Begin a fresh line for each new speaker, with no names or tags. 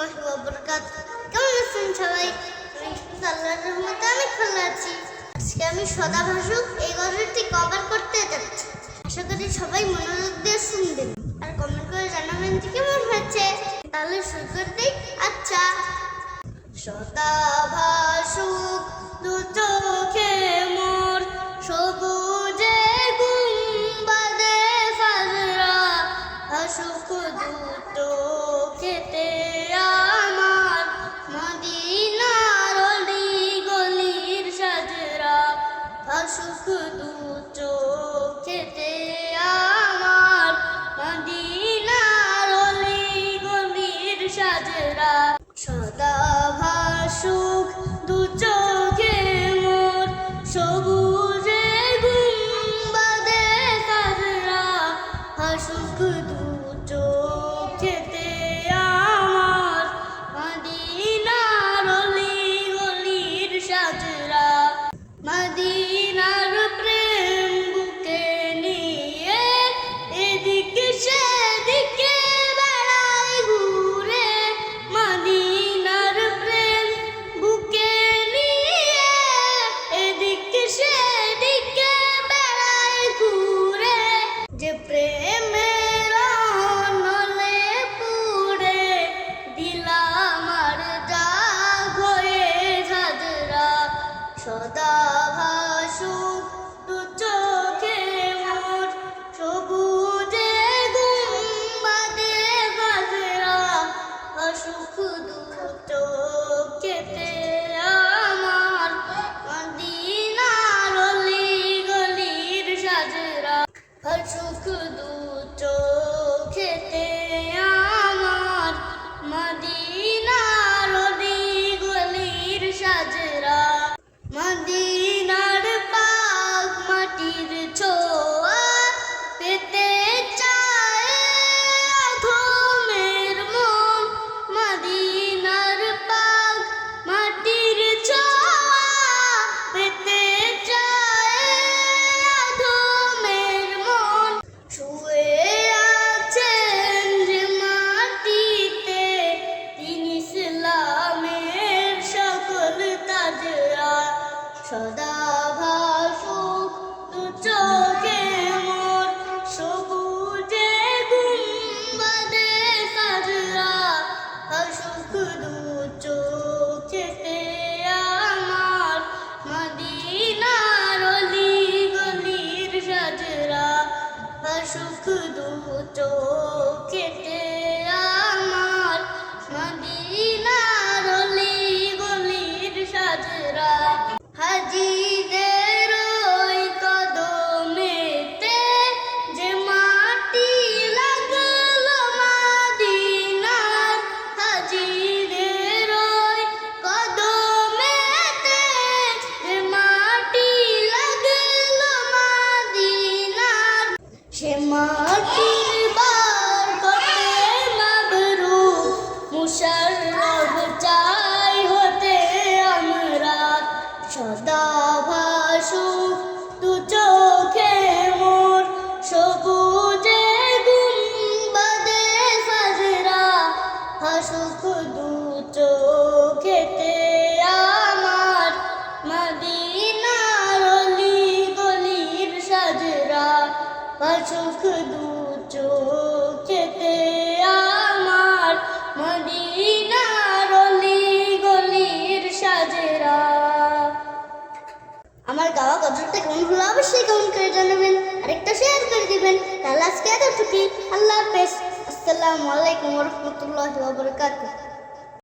রহমতুল্লাহি ওয়া বারাকাতুহু কেমন আছেন সবাই? আমি আল্লাহর রহমতে অনেক ভালো আছি। আজকে আমি সদা ভাষুক এই গল্পটি কভার করতে যাচ্ছি। আশা করি সবাই মনোযোগ দিয়ে শুনবেন। আর কমেন্ট করে জানাবেন যে কেমন হয়েছে। তাহলে শুরু করে দিই। আচ্ছা। সদা ভাষুক দু ভাসুক সদা ভাসুক চোখে মোর সবুজে গুম্বাদে বাজরা অসুখ দু চোখেতে সদা ভাসুক চোখে মোর সবুজে গুম্বাদে সাজরা। ভাসুক দু চোখেতে আমার মদিনার গলির সাজরা। ভাসুক দু চোখেতে আমার ভাসুক দু চোখেতে আমার মদিনার গলির সাজরা। আমার গাওয়া গজলটা কেমন হলো অবশ্যই কমেন্ট করে জানাবেন, আরেকটা শেয়ার করে দিবেন। তাহলে আজকে এতটুকুই। আল্লাহ হাফেজ। আসসালামু আলাইকুম রহমতুল্লাহ বাবরকাতুহ